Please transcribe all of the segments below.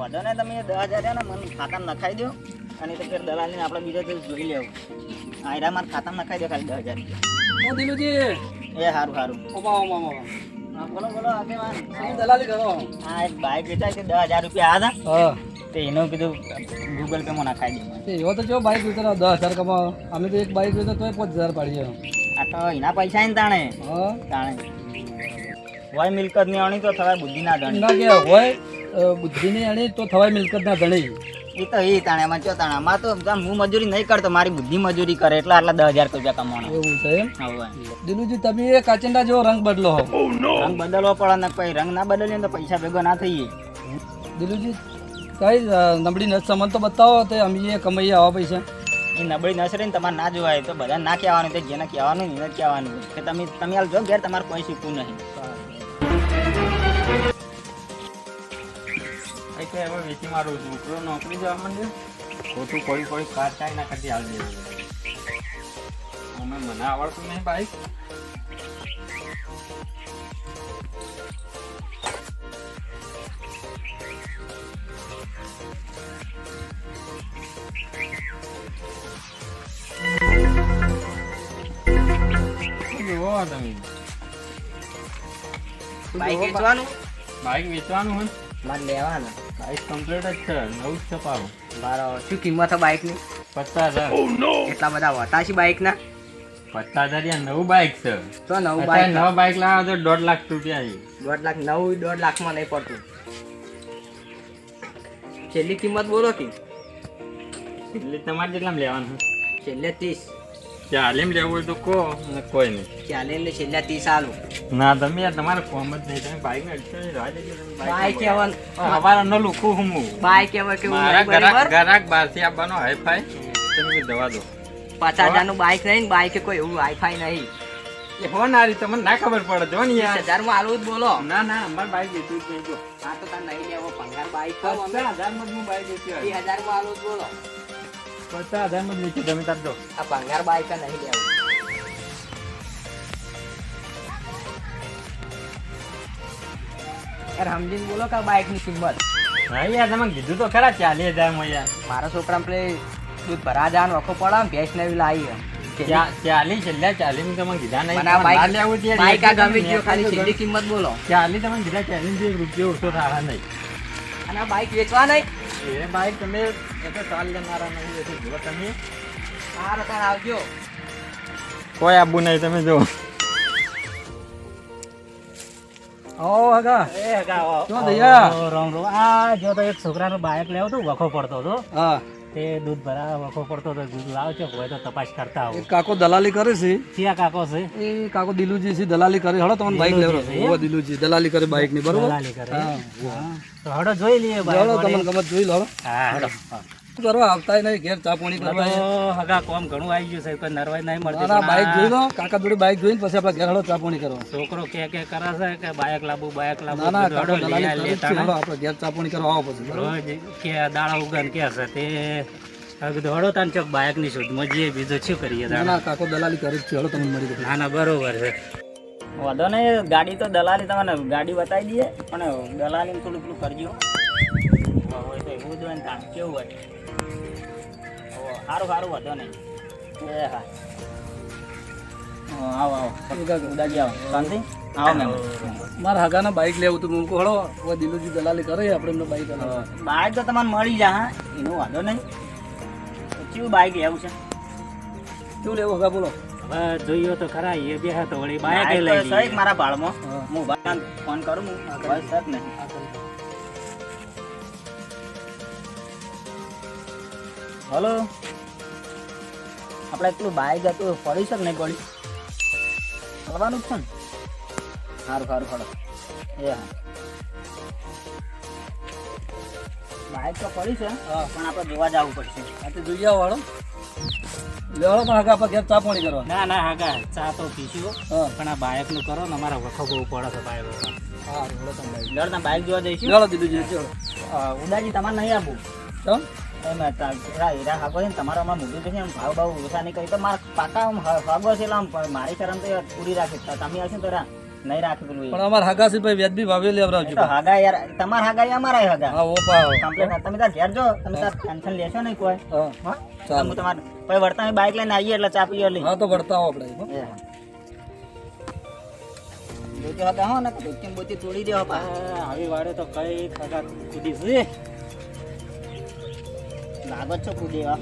વાંધો ને તમે દસ હજાર ને મને ખાતામાં નખાઈ દો અને તો ફેર દલાલીને આપણે બીજો દિવસ જોઈ લેવું. આયરા મારા ખાતામાં નખાઈ દો ખાલી દસ હજાર રૂપિયા. દિલુજી. એ સારું સારું ઓપા ઓપા ઓપા બોલો બોલો આગેવાન. દલાલી કરો? આ એક બાઇક વેચાય છે દસ હજાર રૂપિયા હતા હા. તે એનું કીધું ગૂગલ પેમાં નખાઈ દે. એવો તો જો બાઈક વેચો દસ હજાર કમાવો. અમે તો એક બાઈક વેચો તોય પાંચ હજાર પાડીએ. આ તો એના પૈસા ને તાણે. હા. તાણે. હોય મિલકતની અણી તો થવાય બુદ્ધિ ના ધણી ના કે હોય. બુદ્ધિની અણી તો થવાય મિલકતના ધણી. એ તો એ તાણે. એમાં ચો તાણે તો હું મજૂરી નહીં કરતો મારી બુદ્ધિ મજૂરી કરે એટલે આટલા દસ હજાર રૂપિયા કમાવાનો. એવું છે એમ? હવે દિલુજી તમે એ કાચંડા જેવો રંગ બદલો હો. રંગ બદલવો પડે ને પછી રંગ ના બદલીએ તો પૈસા ભેગો ના થઈએ. દિલુજી કઈ નબળી નસ સંબંધ તો બતાવો તો અમે કમાઈએ આવા પૈસા. એ નબળી નસરે ને તમારે ના જોવાય તો બધા ના કહેવાનું તે જેને કહેવાનું એને કહેવાનું. કે તમે તમે હાલ જો ઘેર તમારે કોઈ શીખવું નહીં. કે હવે વેચી મારું છોકરો નોકરી જવા માંડ્યો. ખોટું કોઈ કોઈ કાર ચાય ના કરતી આવી અમે મને આવડતું નહીં બાઈક બાઈક વેચવાનું? બાઈક વેચવાનું હોય મારે લેવાના. બાઈક કમ્પ્લીટ જ છે નવું જ છે પાછું બરાબર. શું કિંમત બાઇકની પચાસ હજાર. એટલા બધા વટા છે બાઇકના પચાસ હજાર નવું બાઈક છે. તો નવું બાઇક નવા બાઈક લાવો તો દોઢ લાખ રૂપિયા છે. દોઢ લાખ નવું દોઢ લાખમાં નહીં પડતું. છેલ્લી કિંમત બોલો કે? એટલે તમારે કેટલામાં લેવાનું? છેલ્લે ત્રીસ. ચાલીમ લેવું હોય તો કહો અને કોઈ નહીં. ચાલે લે છેલ્લા ત્રીસ આલું ના તમે યાર તમારે કોમ જ નહીં. તમે બાઈક ને અડચો નહીં, રાહ દેજો બાઈક. કહેવાનું હવારે ન લુખું હું. બાઈક કહેવાય કે મારા ગરાક બરાબર બહારથી આવવાનો હાઈફાઈ તમે દવા દો. પચાસ હજારનું બાઈક નહીં ને બાઈક કોઈ એવું હાઈફાઈ નહીં. એ હો નારી તમને ના ખબર પડે. જો ને યાર. હજાર આલું જ બોલો. ના ના અમાર બાઈક જીતું જ નહીં. જો. આ તો તાર નહીં લેવો પંગાર બાઈક હજારમાં હું બાઈક વેચ્યું. હજારમાં આલું બોલો. પચાસ હજારનું લીધું તમે તાર દો આ ભંગાર બાઈક નહીં લેવું. યાર સમજીને બોલો કે બાઈકની કિંમત. હા યાર તમે કીધું તો ખરા ચાલીસ હજારમાં યાર. મારા છોકરા પેલે દૂધ ભરા જવાનું વખો પડે ભેંસ નવી લાવી ચાલી છેલ્લા ચાલીસ મેં તમે કીધા નહીં ના બાઈક લેવું છે બાઈક આ ગમી ગયો ખાલી છેલ્લી કિંમત બોલો. ચાલી તમે કીધા ચાલી રૂપિયો ઓછો થવા નહીં. અને બાઈક વેચવા નહીં. એ બાઈક તમે એટલે ચાલ લેનારા નહીં એટલે જો તમે. આ તાર આવજો. કોઈ આબુ નહીં તમે જો ઓ હગા. એ હગા શું દયા રોંગ રોંગ આ જો તો એક છોકરાનો બાઇક લેવો તો વખો પડતો હતો. હા. તે દૂધ ભરા વખો પડતો હતો દૂધ લાવે છો હોય તો તપાસ કરતા હોય આવો કાકો દલાલી કરે છે? ક્યાં કાકો છે? એ કાકો દિલુજી છે દલાલી કરે. હળો તમને બાઈક લેવો ઓ દિલુજી દલાલી કરે બાઈકની બરોબર? દલાલી કરે. તો હડો જોઈ લઈએ હળો તમને ગમત જોઈ લો હળો. હા શું કરવા આવતા નહીં ઘેર ચા પાણી કરવા હગા કોમ ઘણું આવી ગયું સાહેબ કોઈ નરવાઈ નહીં મળતી ના ના બાઈક જોઈ લો કાકા જોડે બાઈક જોઈને પછી આપણે ઘેર હળો ચા પાણી કરવા. છોકરો કે કે કરે છે કે બાઈક લાવવું બાઈક ના ના કાકો દલાલી હળો આપણે ઘેર ચા પાણી કરવા આવો પછી રોજ કે દાડા ઉગન કે છે તે હડો તાન ચોક બાઈકની શોધમાં જઈએ બીજું શું કરીએ ના ના કાકો દલાલી કરી છે હળો તમને મળી ના ના બરોબર છે. વાંધો નહીં ગાડી તો દલાલી તમને ગાડી બતાવી દઈએ પણ દલાલી થોડું થોડું કરજો. હોય તો એવું જ હોય ને તાણ કેવું હોય? ઓ, સારું સારું વાંધો નહીં. એ હા. આવો આવો. ઉદાજી આવો. શાંતિ? આવો મેમ. મારા હગાના બાઈક લેવું તું મૂકો હળો હવે દિલુજી દલાલી કરે આપણે એમને બાઈક બાઈક બાઇક તો તમને મળી જાય હા. એનો વાંધો નહીં. કેવું બાઇક લેવું છે? શું લેવું? હગા બોલો. જોઈએ તો ખરા એ બે તો વળી બાઈક બાઇક લઈ મારા ભાળમાં હા. ફોન કરું હું. બસ સર ને હલો. આપણે એટલું બાઈક હતું પડી છે નહીં પડી જ છે ને? સારું સારું ફરો એ હા. બાઈક તો પડી છે. પણ આપણે જોવા જવું પડશે. આ તો જોઈએ વાળો લેવડો પણ હાકા આપણે ઘેર ચા પાણી કરવા. ના ના હાકા ચા તો પીશું. પણ આ બાઈકનું કરો ને અમારા વખો બહુ પડે છે બાઈક હા હળો તમે. બાઈક જોવા જઈશું. લેવડો દીધું ઉદાજી તમારે નહીં આપવું ચમ એમ પેલા હીરા હાગો છે ને તમારો આમાં મોટું છે એમ ભાવ ભાવ ઓછા નહીં. કરી તો મારા પાકા આમ હાગો છે એટલે આમ મારી શરમ તો પૂરી રાખી. તમે આવશે તો નહીં રાખી પેલું પણ અમાર અમારે છે ભાઈ વ્યાજબી ભાવે લેવડાવજો તો હાગા યાર તમારા હગા અમારા હાગા. હા ઓપા કમ્પ્લેટ તમે તાર ઘેર જો તમે તાર ટેન્શન લેશો નહીં કોઈ. હા. હા? હું તમારે પછી વર્તાની બાઇક લઈને આવીએ એટલે ચા પીએ હા તો વળતા આવો આપણે. એ. બોતી હગા હો ને બોતી તોડી દેવા પા. આવી વાડે તો કઈ ખગા કૂદી છે લાગો છો કૂદી હા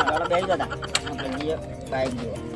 ચાલો બેસી જતા આપણે બાઇક જોવા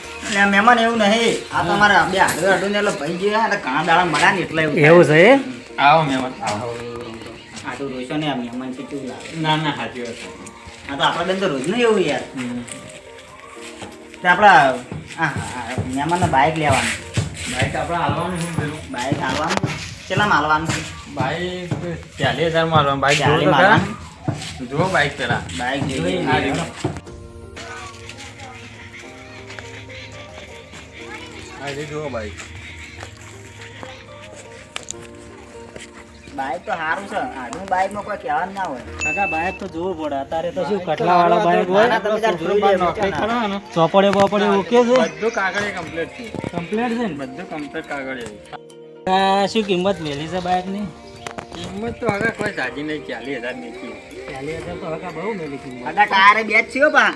મહેમાન એવું નહીં. આ તો અમારા બે આડું આડુ ને એટલે ભાઈ ગયા એટલે ઘણા દાડા મળ્યા ને એટલે એવું છે આવો મહેમાન. આવો. આ તો રોશો ને આ મહેમાન છે કેવું લાગે? ના ના સાચી વાત આ તો આપણા બેન તો રોજ નહીં એવું યાર. તે આપણા હા મહેમાનને બાઇક લેવાનું. બાઈક આપણે હાલવાનું શું પેલું? બાઇક હાલવાનું? કેટલા હાલવાનું બાઈક ચાલીસ હજારમાં હાલવાનું. તો ખરા. બાઈક પેલા. બાઇક જોઈએ. રહ્યું. જુઓ બાઈક બાઇક તો સારું છે. કોઈ કહેવાનું ના હોય. કાકા બાઈક તો જોવું પડે. અત્યારે તો શું કટલા વાળા બાઈક હોય તમે જોઈ નોકરી કરો ને ચોપડે બોપડે ઓકે છે? બધું કાગળ કમ્પ્લીટ છે. કમ્પ્લીટ છે ને? બધું કમ્પ્લીટ કાગળ શું કિંમત મેલી છે કિંમત તો હવે કોઈ સાજી નહીં ચાલીસ હજાર નીકળી ચાલી હજાર તો હગા બહુ મેલી કિંમત? ટાયરે બે જ છે પા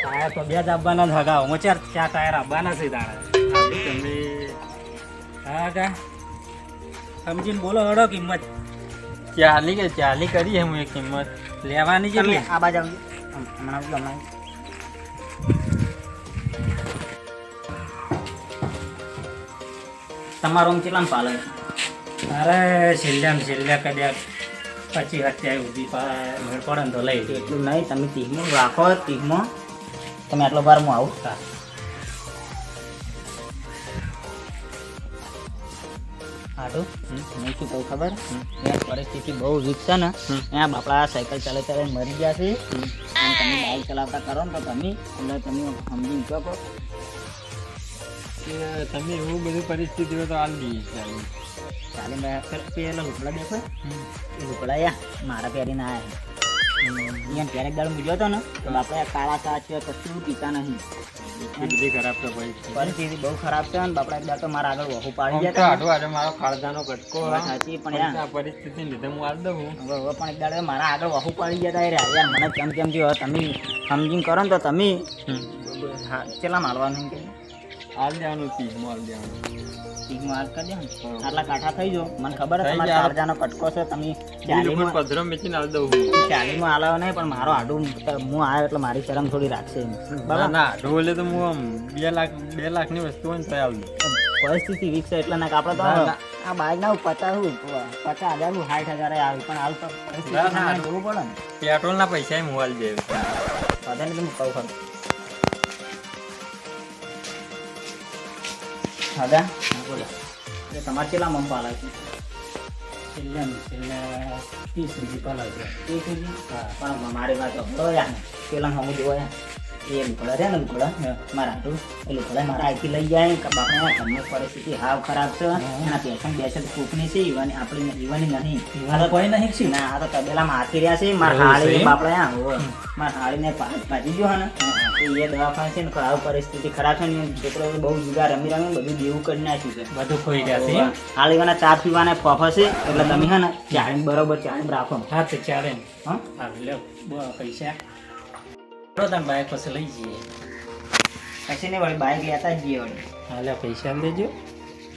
ટાયર તો બે જ આપવાના જ હગા હું ચાર ચાર ટાયર આપવાના છે તારે. હા કા સમજીને બોલો હડો કિંમત ચાલી કે ચાલી કરી હું એ કિંમત લેવાની છે આ બાજુ આવજો. હમણાં આવજો, હમણાં. તમારો આમ પાલે અરે છેલ્લા છેલ્લા કદાચ પછી અત્યારે ઊભી પડે ને તો લઈ એટલું નહીં તમે તીખમાં રાખો તીખમાં તમે આટલો વાર હું આવું હાડું. હું શું કહું ખબર? પરિસ્થિતિ બહુ વીક છે ને. અહીંયા બાપડા સાયકલ ચાલે ચાલે મરી ગયા છે. અને તમે બાઇક ચલાવતા કરો ને તો તમે એટલે તમે. કે તમે એવું બધું પરિસ્થિતિ તો હાલ દઈએ ચાલી. ચાલે મેં પેલા લુકડા દેખો. એ લુકડા યા મારા પહેરીને ના અહીંયા ક્યારેક દાડો મૂક્યો હતો ને તો બાપા કાળા કાચ કશું પીતા નહીં. બધી ખરાબ તો પરિસ્થિતિ પરિસ્થિતિ બહુ ખરાબ છે ને બાપડા એક તો મારા આગળ વહુ પાડી ગયા મારો કાળજાનો કટકો સાચી પણ યાર. આ પરિસ્થિતિ લીધે હું હાલ દઉં હવે હવે પણ એક દાડો મારા આગળ વહુ પાડી ગયા હતા યાર. યાર મને કેમ કેમ થયું તમે સમજીને કરો ને તો તમે. ચેલા કેટલા મારવાનું કે? હાલ દેવાનું હાલ કરી દો આટલા કાઠા થઈ જો મને ખબર છે તમારા ગયા. કટકો છે. તમે ચાલીમાં મેચીને હાલ દઉં ચાલીમાં હાલાવો નહીં પણ મારો આડું હું આવ્યો એટલે મારી શરમ થોડી રાખશે. ના ના તો હું આમ બે લાખ બે લાખની વસ્તુ હોય ને તો આવી પરિસ્થિતિ વીક છે એટલે ના કાપડ આપણે તો ના, ના. આ બાઈક ના પચાસ પચાસ હજાર સાઠ હજાર આવે પણ હાલ તો પરિસ્થિતિ ના, ના. જોવું પડે ને. પૈસા જાય બધાને તમે કહું ખરું. દાદા બોલો એટલે તમારે કેટલા મમ પાલે છે છેલ્લે છેલ્લે ત્રીસ સુધી પલાવજો રૂપિયા હા પણ મારી વાત તો યાર પેલા યાર એ લુકડા રહ્યા ને લુકડા મારા હાટું એ લુકડા મારા અહીંથી લઈ જાય કે બાપા તમને પરિસ્થિતિ હાવ ખરાબ છે. એના પેશન બેસન કૂકની છે ઈવાની આપણી ઈવાની નહીં. ઈવાનો કોઈ નહીં છે. ના આ તો તબેલા માથી રહ્યા છે. મારા હાળી બાપડા હોય મારા હાળીને ભાજી ગયો ને એ દવાખાને છે ને ખરાબ પરિસ્થિતિ ખરાબ છે ને છોકરો બહુ જુદા રમી રમી બધું દેવું કરી નાખ્યું છે. બધું ખોઈ ગયા છે? હાલ હાળીવાના ચા પીવાના ફોફા છે. એટલે તમે હે ને ચાળીને બરોબર ચાળીને રાખો. હા તો ચાલે ને. હા? હા લે પૈસા. તો તમે બાઇક પછી લઈ જઈએ. પછી ને વળી બાઇક લેતા જ જઈએ વળી. હાલે પૈસા લેજો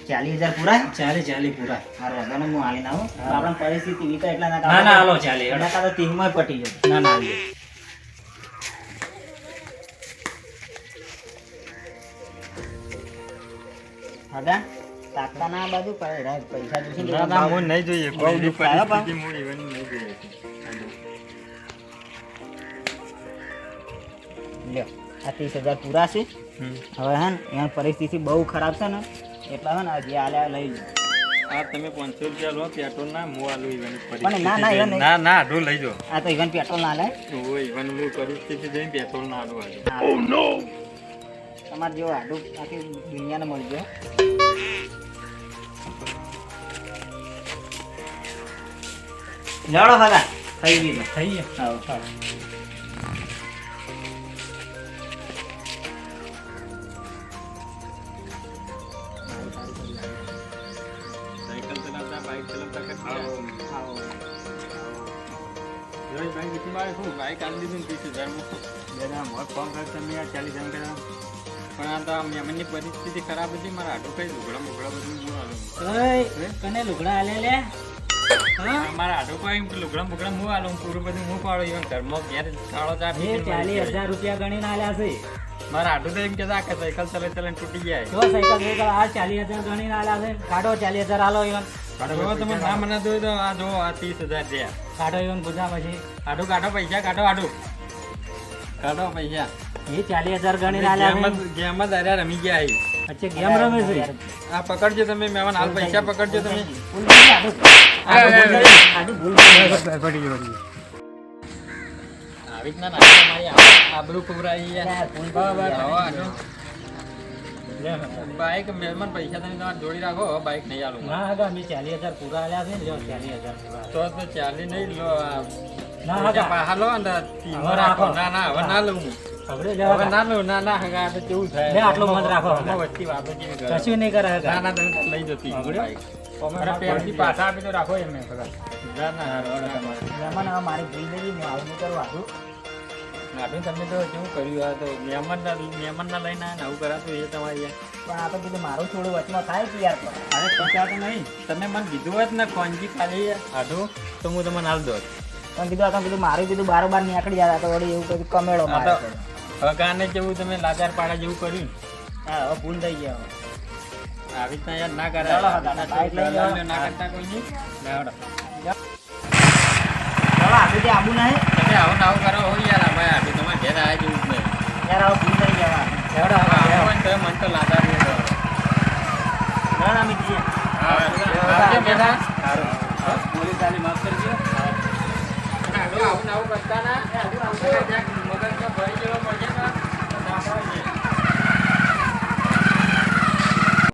ચાલીસ હજાર પૂરા? ચાલે ચાલે પૂરા. હારો વાંધો ને હું હાલીને આવું આપણે પરિસ્થિતિ વિકા એટલા ના ના ના હાલો ચાલે. એટલા કાં તો તીનમાં પટી જાય ના ના હાલી. દાદા તાકતા ના બાજુ પૈસા જોઈશે ના ના હું નહીં જોઈએ. કોઈ પરિસ્થિતિ હું નહીં જોઈએ. લ્યો આ ત્રીસ હજાર પૂરા છે. હવે હે ને એની પરિસ્થિતિ બહુ ખરાબ છે ને એટલા હે ને આજે આલ્યા લઈ લો. આ તમે પાંચસો રૂપિયા લો પેટ્રોલ ના હું આલું પણ ના, ના, એ ના ના આડું લઈ આ તો ઇવન પેટ્રોલ ના લે. ઈવન હું જોઈને પેટ્રોલ ના આડું આલું. તમારે જેવો આડું આખી દુનિયાને મળી ગયો. લડો હગા થઈ ગઈ થઈ ગયા હા. મહેમાનની પરિસ્થિતિ ખરાબ હતી મારા આટો કઈ લુગડા મુગડા બધું હું? કને લુગડા આલે લે? મારા આટો કોઈ લુગડા મુગડા હું પૂરું બધું હું પાડું ઈવન ઘરમાં ઘેર કાળો ચા ચાલીસ હજાર રૂપિયા ગણીને આલ્યા છે. મારા આટો તો એમ કહેતા કે સાયકલ ચલાવી ચલાવીને તૂટી જાય. જો સાયકલ આ ચાલીસ હજાર ગણીને આલ્યા છે. કાઢો ચાલીસ હજાર આલો ઈવન. જો તમે ના મનાતો હોય તો આ જો આ ત્રીસ હજાર રહ્યા કાઢો ઈવન પૂછા પછી. આડો કાઢો પૈસા કાઢો આડો કાઢો પૈસા. એ ચાલી હજાર આલ્યા ગેમ જ- અરે રમી ગયા. અચ્છા ગેમ રમે છે? આ પકડજો તમે મહેમાન હાલ પૈસા પકડજો તમે. આવી રીતના આબરૂ. બાઈક મહેમાન પૈસા તમે તમારે જોડી રાખો બાઈક નહીં આલું ના આગા મેં ચાલીસ હજાર પૂરા આલ્યા છે લ્યો ચાલીસ હજાર તો તો ચાલી નહીં લો આ ના રાખો. ના ના હવે ના લઉં તમે તો કેવું કર્યું? આ તો મહેમાન મહેમાન ના લઈને આવું કરાતું એ તમારી પણ આપણે કીધું મારું થોડું વચમાં થાય કે યાર પણ. અરે તો નહીં. તમે મને કીધું હોત ને કોંજી ખાલી આઢું તો હું તમને હાલ દોત. પણ કીધું આ તો કીધું મારું કીધું બારોબાર નીકળી જાય તો વળી એવું કીધું કમેડો મારે. હવે કાને જેવું તમે લાચાર પાડા જેવું કર્યું હા હવે ભૂલ થઈ ગયા. આવી રીતના યાર ના કરાય ના. ના કરતા કોઈ નહીં તમે આવું ને આવું કરો હો યાર અમે આઢું તમારે ઘેર આવ્યા જેવું જ નહીં યાર હવે ભૂલ થઈ ગયા લેવડો આવું આગા, હોય ને તો મને તો લાચાર. ના હા, પોલીસ આલી માફ કરજો આવું આવું કરતા ના. મગજ ભરી જેવો પડશે.